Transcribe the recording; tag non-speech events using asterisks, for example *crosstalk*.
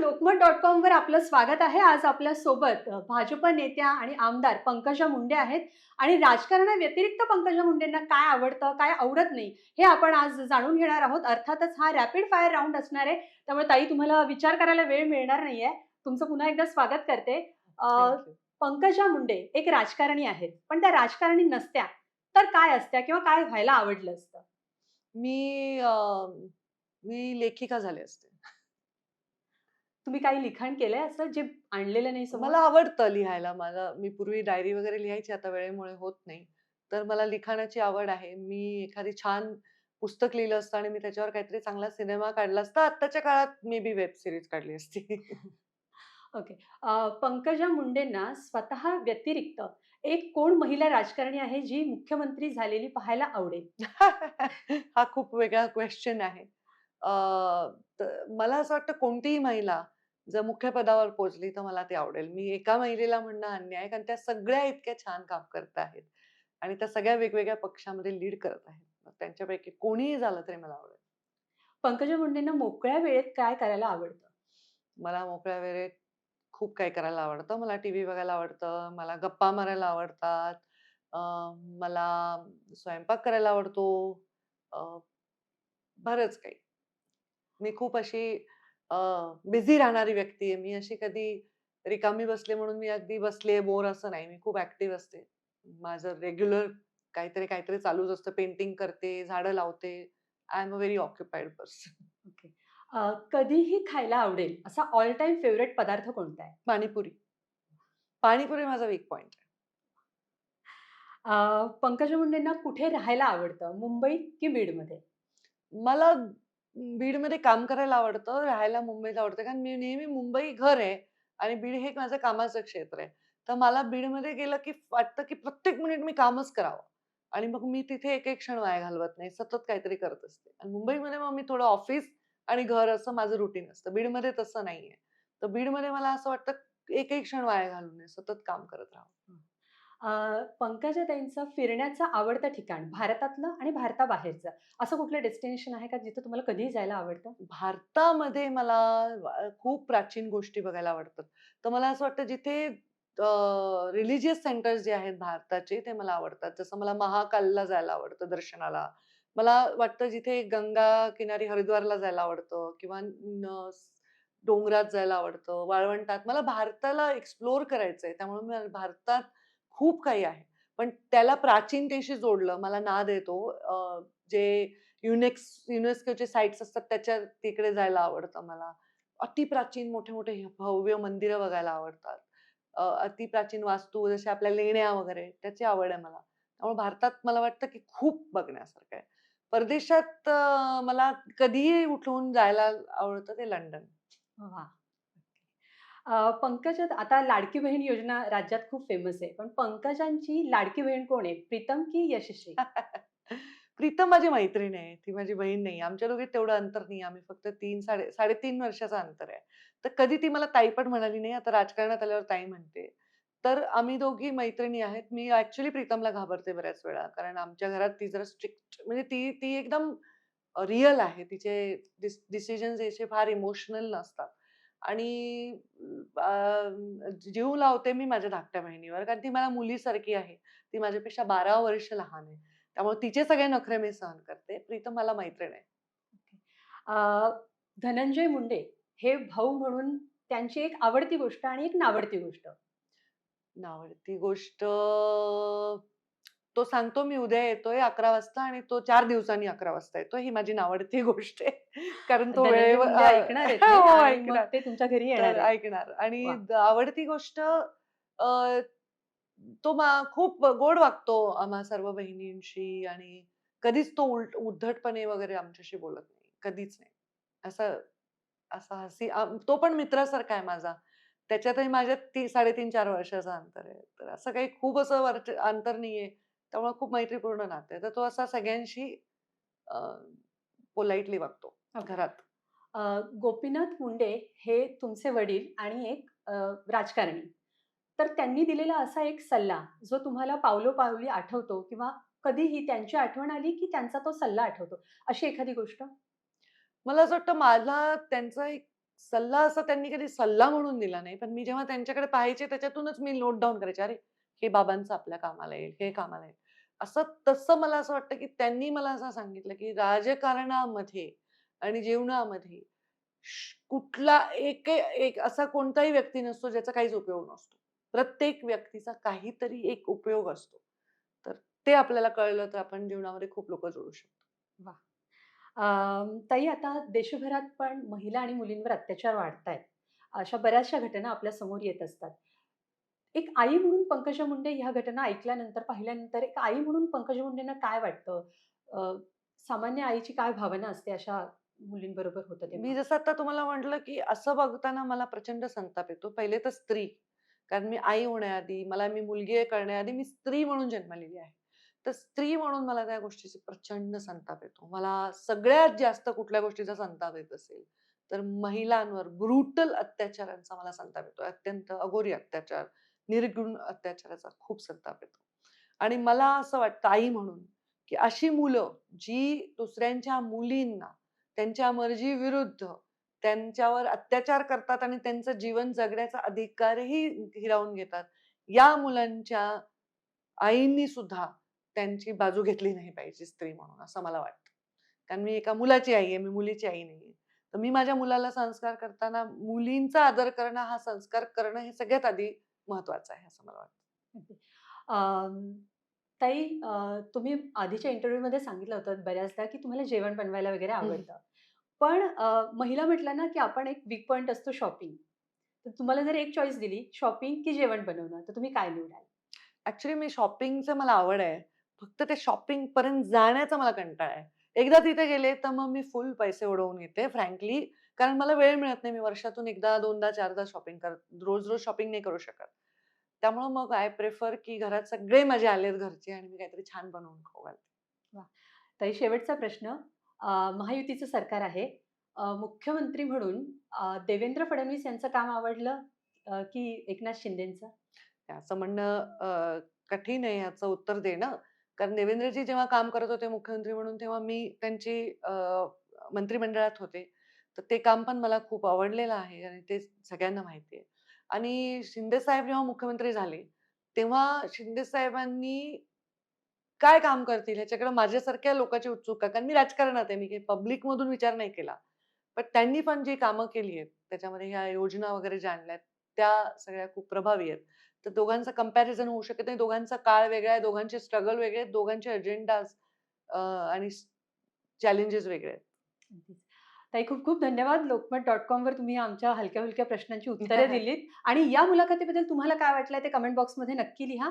Lokmat dot com वर आपलं स्वागत आहे. आज आपल्यासोबत भाजप नेत्या आणि आमदार पंकजा मुंडे आहेत. आणि राजकारणाव्यतिरिक्त पंकजा मुंडेंना काय आवडतं काय आवडत नाही हे आपण आज जाणून घेणार आहोत. अर्थातच हा रॅपिड फायर राऊंड असणार आहे. त्यामुळे ताई तुम्हाला विचार करायला वेळ मिळणार नाहीये. तुमचं पुन्हा एकदा स्वागत करते. पंकजा मुंडे एक राजकारणी आहेत. पण त्या राजकारणी नसत्या. तर काय असत्या किंवा काय व्हायला आवडलं असतं? मी मी लेखिका झाले असते. तुम्ही काही लिखाण केलंय असं जे आणलेलं नाही? मला आवडतं लिहायला. मला मी पूर्वी डायरी वगैरे लिहायची आता वेळेमुळे होत नाही. तर मला लिखाणाची आवड आहे. मी एखादी छान पुस्तक लिहिलं असतं आणि मी त्याच्यावर काहीतरी चांगला सिनेमा काढला असता आत्ताच्या काळात मे बी वेब सिरीज काढली असती. *laughs* अ, पंकजा मुंडेंना स्वतः व्यतिरिक्त एक कोण महिला राजकारणी आहे जी मुख्यमंत्री झालेली पाहायला आवडेल? *laughs* हा खूप वेगळा क्वेश्चन आहे. मला असं वाटतं कोणतीही महिला जर मुख्य पदावर पोहोचली तर मला ते आवडेल. मी एका महिलेला म्हणणं अन्याय आहे, कारण त्या सगळ्या इतक्या छान काम करत आहेत आणि त्या सगळ्या वेगवेगळ्या पक्षामध्ये लीड करत आहेत. त्यांच्यापैकी कोणीही झालं तरी मला आवडेल. पंकजा मुंडेंना मोकळ्या वेळेत काय करायला आवडतं? मला मोकळ्या वेळेत खूप काही करायला आवडतं. मला टीव्ही बघायला आवडतं मला गप्पा मारायला आवडतात मला स्वयंपाक करायला आवडतो बरंच काही. मी खूप अशी बिझी राहणारी व्यक्ती आहे. मी अशी कधी रिकामी बसले म्हणून मी अगदी बसले बोर असं नाही. मी खूप ऍक्टिव्ह असते. माझं रेग्युलर काहीतरी काहीतरी चालूच असतं. पेंटिंग करते झाडं लावते. I am a very occupied person okay. कधीही खायला आवडेल असा ऑल टाइम फेवरेट पदार्थ कोणता आहे? पाणीपुरी. पाणीपुरी माझा वीक पॉइंट आहे. पंकजा मुंडेंना कुठे राहायला आवडतं? मुंबईत की बीडमध्ये? मला बीडमध्ये काम करायला आवडतं राहायला मुंबईला आवडतं. कारण मी नेहमी मुंबई घर आहे आणि बीड हे एक माझं कामाचं क्षेत्र आहे. तर मला बीडमध्ये गेलं की वाटतं की प्रत्येक मिनिट मी कामच करावं. आणि मग मी तिथे एक एक क्षण वाया घालवत नाही. सतत काहीतरी करत असते. आणि मुंबईमध्ये मग मी थोडं ऑफिस आणि घर असं माझं रुटीन असतं. बीडमध्ये तसं नाहीये. तर बीडमध्ये मला असं वाटतं एक एक क्षण वाया घालू नये सतत काम करत राहावं. पंकजा ताईंचं फिरण्याचं आवडतं ठिकाण भारतातलं आणि भारताबाहेरचं. असं कुठलं डेस्टिनेशन आहे का जिथं तुम्हाला कधीही जायला आवडतं? भारतामध्ये मला खूप प्राचीन गोष्टी बघायला आवडतात. तर मला असं वाटतं जिथे रिलिजियस सेंटर्स जे आहेत भारताचे ते मला आवडतात. जसं मला महाकालला जायला आवडतं दर्शनाला. मला वाटतं जिथे गंगा किनारी हरिद्वारला जायला आवडतं किंवा डोंगरात जायला आवडतं वाळवंटात. मला भारताला एक्सप्लोअर करायचंय. त्यामुळे मला भारतात खूप काही आहे. पण त्याला प्राचीनतेशी जोडलं मला नाद येतो. जे युनेक्स युनेस्कोचे साईट्स असतात त्याच्या तिकडे जायला आवडतं मला. अतिप्राचीन मोठे मोठे भव्य मंदिरं बघायला आवडतात. अति अतिप्राचीन वास्तू जसे आपल्या लेण्या वगैरे त्याची आवड आहे मला. त्यामुळे भारतात मला वाटतं की खूप बघण्यासारखं आहे. परदेशात मला कधीही उठून जायला आवडतं ते लंडन. वा पंकजात आता लाडकी बहीण योजना राज्यात खूप फेमस आहे. पण पंकजांची लाडकी बहीण कोण आहे? प्रीतम की यशस्वी *laughs* प्रीतम माझी मैत्रीण आहे. ती माझी बहीण नाही. आमच्या दोघी तेवढं अंतर नाही. आम्ही फक्त तीन साडे साडेतीन वर्षाचं अंतर आहे. तर कधी ती मला ताई पण म्हणाली नाही. आता राजकारणात आल्यावर ताई म्हणते. तर आम्ही दोघी मैत्रिणी आहेत. मी ऍक्च्युली प्रीतमला घाबरते बऱ्याच वेळा. कारण आमच्या घरात ती जरा स्ट्रिक्ट म्हणजे ती ती एकदम रिअल आहे. तिचे डिसिजन्स याचे फार इमोशनल नसतात. आणि जीव लावते मी माझ्या धाकट्या बहिणीवर कारण ती मला मुलीसारखी आहे. ती माझ्यापेक्षा बारा वर्ष लहान आहे. त्यामुळे तिचे सगळे नखरे मी सहन करते. प्रीतम मला मैत्रीण आहे. धनंजय मुंडे हे भाऊ म्हणून त्यांची एक आवडती गोष्ट आणि एक नावडती गोष्ट. नावडती गोष्ट तो सांगतो मी उद्या येतोय अकरा वाजता आणि तो चार दिवसांनी अकरा वाजता येतोय. ही माझी नावडती गोष्ट आहे. कारण तो वेळेवर ऐकणार आहेत हो, आणि ऐकणार. ते तुमच्या घरी. ऐकणार. आणि आवडती गोष्ट तो मा- खूप गोड वागतो आम्हा सर्व बहिणींशी आणि कधीच तो उलट उद्धटपणे वगैरे आमच्याशी बोलत नाही. कधीच नाही. असं असा हसी तो पण मित्रासारखा आहे माझा. त्याच्यातही माझ्यात ती साडेतीन चार वर्षाचं अंतर आहे. तर असं काही खूप असं वर्ष अंतर नाहीये त्यामुळे खूप मैत्रीपूर्ण नातं आहे. तर तो असा सगळ्यांशी पोलाइटली वागतो. घरात. गोपीनाथ मुंडे हे तुमचे वडील आणि एक राजकारणी. तर त्यांनी दिलेला असा एक सल्ला जो तुम्हाला पावलोपावली आठवतो किंवा कधीही त्यांची आठवण आली की त्यांचा तो सल्ला आठवतो. अशी एखादी गोष्ट? मला असं वाटतं मला त्यांचा एक सल्ला असा त्यांनी कधी सल्ला म्हणून दिला नाही. पण मी जेव्हा त्यांच्याकडे पाहायचे त्याच्यातूनच मी नोट डाऊन करायचे. अरे हे बाबांचं आपल्या कामाला येईल हे कामाला येईल. असं तसं मला असं वाटतं की त्यांनी मला असं सांगितलं की राजकारणामध्ये आणि जीवनामध्ये कुठला एक एक असा कोणताही व्यक्ती नसतो ज्याचा काहीच उपयोग नसतो. प्रत्येक व्यक्तीचा काहीतरी एक उपयोग असतो. तर ते आपल्याला कळलं तर आपण जीवनामध्ये खूप लोक जोडू शकतो. वा ताई आता देशभरात पण महिला आणि मुलींवर अत्याचार वाढत आहेत अशा बऱ्याचशा घटना आपल्यासमोर येत असतात. एक आई म्हणून पंकजा मुंडे ह्या घटना ऐकल्यानंतर पाहिल्यानंतर एक आई म्हणून पंकजा मुंडेंना काय वाटतं? सामान्य आईची काय भावना असते अशा मुलींबरोबर होतं मी जसं आता तुम्हाला म्हटलं की असं बघताना मला प्रचंड संताप येतो. पहिले तर स्त्री. कारण मी आई होण्याआधी मला मी मुलगी करण्याआधी मी स्त्री म्हणून जन्मलेली आहे. तर स्त्री म्हणून मला त्या गोष्टीचा प्रचंड संताप येतो. मला सगळ्यात जास्त कुठल्या गोष्टीचा संताप येत असेल तर महिलांवर ब्रुटल अत्याचारांचा मला संताप येतो. अत्यंत अगोरी अत्याचार. निर्गुण अत्याचाराचा खूप संताप येतो. आणि मला असं वाटतं आई म्हणून की अशी मुलं जी दुसऱ्यांच्या मुलींना त्यांच्या मर्जी विरुद्ध त्यांच्यावर अत्याचार करतात आणि त्यांचं जीवन जगण्याचा अधिकारही हिरावून घेतात या मुलांच्या आईंनी सुद्धा त्यांची बाजू घेतली नाही पाहिजे स्त्री म्हणून असं मला वाटतं. कारण मी एका मुलाची आई आहे मी मुलीची आई नाही तर मी माझ्या मुलाला संस्कार करताना मुलींचा आदर करणं हा संस्कार करणं हे सगळ्यात आधी महत्वाचं आहे असं मला वाटतं. ताई तुम्ही आधीच्या इंटरव्ह्यू मध्ये सांगितलं होतं बऱ्याचदा की तुम्हाला जेवण बनवायला वगैरे आवडतं. पण महिला म्हटलं ना की आपण एक वीक पॉइंट असतो शॉपिंग तर तुम्हाला जर एक चॉईस दिली शॉपिंग की जेवण बनवणं तर तुम्ही काय निवडाल? ऍक्च्युली मी शॉपिंगचं मला आवड आहे. फक्त ते शॉपिंग पर्यंत जाण्याचा मला कंटाळा आहे. एकदा तिथे गेले तर मग मी फुल पैसे उडवून येते फ्रँकली कारण मला वेळ मिळत नाही मी वर्षातून एकदा दोनदा चारदा शॉपिंग करत रोज रोज शॉपिंग नाही करू शकत. त्यामुळं मग आय प्रेफर की घरात सगळे माझे आलेत घरचे आणि मी काहीतरी छान बनवून खाऊ घालते. ताई शेवटचा प्रश्न. महायुतीचं सरकार आहे. मुख्यमंत्री म्हणून देवेंद्र फडणवीस यांचं काम आवडलं की एकनाथ शिंदेचं? असं म्हणणं कठीण आहे याचं उत्तर देणं. कारण देवेंद्रजी जेव्हा काम करत होते मुख्यमंत्री म्हणून तेव्हा मी त्यांची मंत्रिमंडळात होते. तर ते काम पण मला खूप आवडलेलं आहे आणि ते सगळ्यांना माहिती आहे. आणि शिंदे साहेब जेव्हा मुख्यमंत्री झाले तेव्हा शिंदे साहेबांनी काय काम करतील ह्याच्याकडे माझ्यासारख्या लोकांची उत्सुकता कारण मी राजकारणात आहे मी काही पब्लिक मधून विचार नाही केला. पण त्यांनी पण जी कामं केली आहेत त्याच्यामध्ये ह्या योजना वगैरे ज्या आणल्यात त्या सगळ्या खूप प्रभावी आहेत. तर दोघांचं कंपॅरिझन होऊ शकत नाही दोघांचा काळ वेगळा आहे दोघांचे स्ट्रगल वेगळे आहेत दोघांचे अजेंडाज आणि चॅलेंजेस वेगळे आहेत. ताई खूप खूप धन्यवाद. लोकमत डॉट कॉम वर तुम्ही आमच्या हलक्या हलक्या प्रश्नांची उत्तरे *laughs* दिलीत. आणि या मुलाखतीबद्दल तुम्हाला काय वाटलं ते कमेंट बॉक्समध्ये नक्की लिहा.